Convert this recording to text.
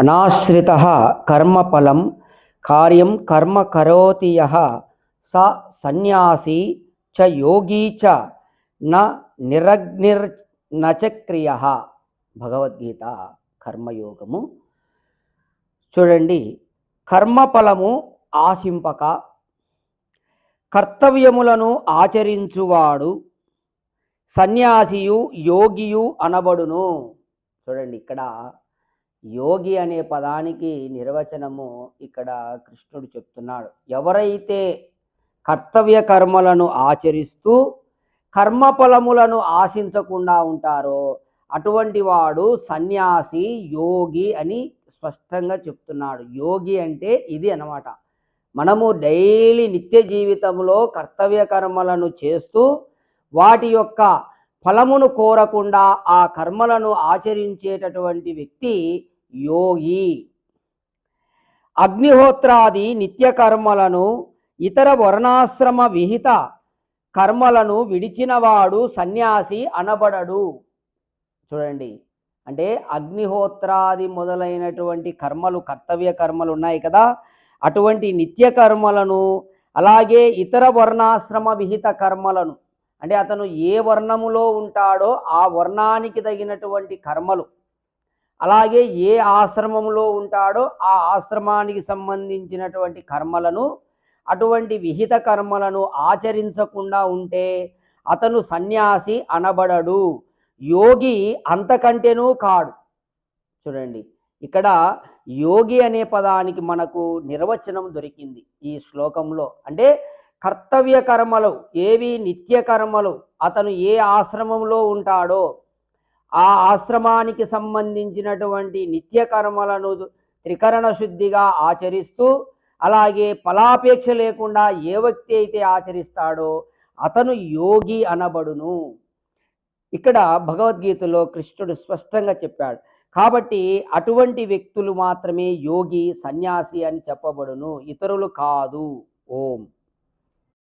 అనాశ్రిత కర్మఫలం కార్యం కర్మ కరోతి యః స సన్యాసి చ యోగీ చ న నిరగ్నిర్ నచక్రియ భగవద్గీత కర్మయోగము. చూడండి కర్మఫలము ఆశింపక కర్తవ్యములను ఆచరించువాడు సన్యాసియు యోగియు అనబడును. చూడండి ఇక్కడ యోగి అనే పదానికి నిర్వచనము ఇక్కడ కృష్ణుడు చెప్తున్నాడు. ఎవరైతే కర్తవ్య కర్మలను ఆచరిస్తూ కర్మఫలములను ఆశించకుండా ఉంటారో అటువంటి వాడు సన్యాసి యోగి అని స్పష్టంగా చెప్తున్నాడు. యోగి అంటే ఇది అన్నమాట. మనము డైలీ నిత్య జీవితంలో కర్తవ్య కర్మలను చేస్తూ వాటి యొక్క ఫలమును కోరకుండా ఆ కర్మలను ఆచరించేటటువంటి వ్యక్తి యోగి. అగ్నిహోత్రాది నిత్య కర్మలను ఇతర వర్ణాశ్రమ విహిత కర్మలను విడిచినవాడు సన్యాసి అనబడడు. చూడండి అంటే అగ్నిహోత్రాది మొదలైనటువంటి కర్మలు కర్తవ్య కర్మలు ఉన్నాయి కదా. అటువంటి నిత్య కర్మలను అలాగే ఇతర వర్ణాశ్రమ విహిత కర్మలను అంటే అతను ఏ వర్ణములో ఉంటాడో ఆ వర్ణానికి తగినటువంటి కర్మలు అలాగే ఏ ఆశ్రమంలో ఉంటాడో ఆ ఆశ్రమానికి సంబంధించినటువంటి కర్మలను అటువంటి విహిత కర్మలను ఆచరించకుండా ఉంటే అతను సన్యాసి అనబడడు. యోగి అంతకంటేనూ కాడు. చూడండి ఇక్కడ యోగి అనే పదానికి మనకు నిర్వచనం దొరికింది ఈ శ్లోకంలో. అంటే కర్తవ్య కర్మలు ఏవి నిత్య కర్మలు అతను ఏ ఆశ్రమంలో ఉంటాడో ఆ ఆశ్రమానికి సంబంధించినటువంటి నిత్య కర్మలను త్రికరణ శుద్ధిగా ఆచరిస్తూ అలాగే ఫలాపేక్ష లేకుండా ఏ వ్యక్తి అయితే ఆచరిస్తాడో అతను యోగి అనబడును. ఇక్కడ భగవద్గీతలో కృష్ణుడు స్పష్టంగా చెప్పాడు కాబట్టి అటువంటి వ్యక్తులు మాత్రమే యోగి సన్యాసి అని చెప్పబడును ఇతరులు కాదు. ఓం.